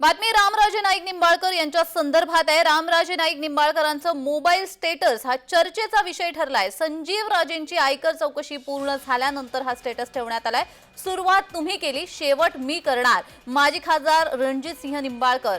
बातमी रामराजे नाईक निंबाळकर यांच्या संदर्भात आहे. रामराजे नाईक निंबाळकरांचं मोबाईल स्टेटस हा चर्चेचा विषय ठरलाय. संजीव राजेंची आयकर चौकशी पूर्ण झाल्यानंतर हा स्टेटस ठेवण्यात आलाय. सुरुवात तुम्ही केली शेवट मी करणार. माजी खासदार रणजित सिंह निंबाळकर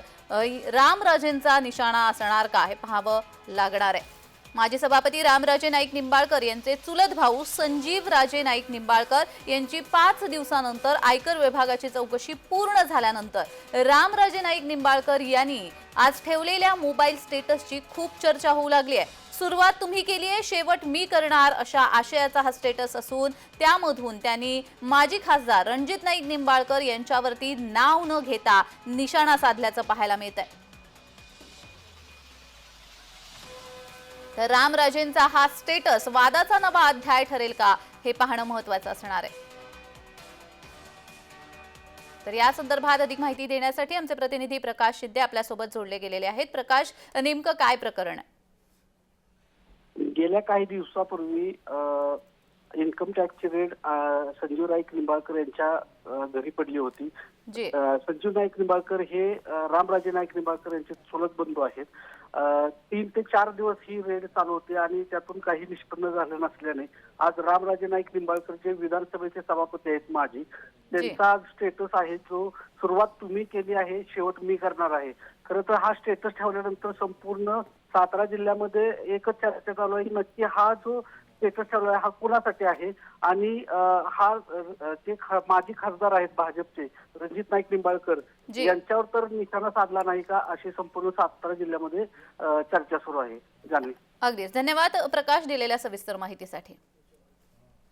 रामराजेंचा निशाणा असणार का? हे पाहावं लागणार आहे. माजी सभापती रामराजे नाईक निंबाळकर यांचे चुलत भाऊ संजीव राजे नाईक निंबाळकर यांची पाच दिवसानंतर आयकर विभागाची चौकशी पूर्ण झाल्यानंतर रामराजे नाईक निंबाळकर यांनी आज ठेवलेल्या मोबाईल स्टेटसची खूप चर्चा होऊ लागली आहे. सुरुवात तुम्ही केली आहे शेवट मी करणार अशा आशयाचा हा स्टेटस असून त्यामधून त्यांनी माजी खासदार रणजित नाईक निंबाळकर यांच्यावरती नाव न घेता निशाणा साधल्याचं पाहायला मिळत आहे तर रामराजेंचा हा स्टेटस वादाचा नवा अध्याय ठरेल का? हे पाहणं महत्वाचं असणार आहे. तर या संदर्भात अधिक माहिती देण्यासाठी आमचे प्रतिनिधी प्रकाश शिंदे आपल्यासोबत जोडले गेलेले आहेत. प्रकाश नेमकं काय प्रकरण आहे? गेल्या काही दिवसापूर्वी इन्कम टॅक्सची रेड अ, संजीव नाईक निंबाळकर यांच्या घरी पडली होती. जी. अ, संजीव नाईक निंबाळकर हे रामराजे नाईक निंबाळकर यांचे चुलत बंधू आहेत. तीन ते चार दिवस ही रेड चालू होती आणि त्यातून काही निष्पन्न झालं नसल्याने आज रामराजे नाईक निंबाळकर जे विधानसभेचे सभापती आहेत माजी त्यांचा स्टेटस आहे जो सुरुवात तुम्ही केली आहे शेवट मी करणार आहे. खरं तर हा स्टेटस ठेवल्यानंतर संपूर्ण सातारा जिल्ह्यामध्ये एकच चर्चा चालू आहे. की नक्की हा जो आहे हा कुणासाठी आहे? आणि हा जे माजी खासदार आहेत भाजपचे रणजित नाईक निंबाळकर. यांच्यावर तर निशाणा साधला नाही का? अशी संपूर्ण सातारा जिल्ह्यामध्ये चर्चा सुरू आहे. जाणवी अगदीच. धन्यवाद प्रकाश दिलेल्या सविस्तर माहितीसाठी.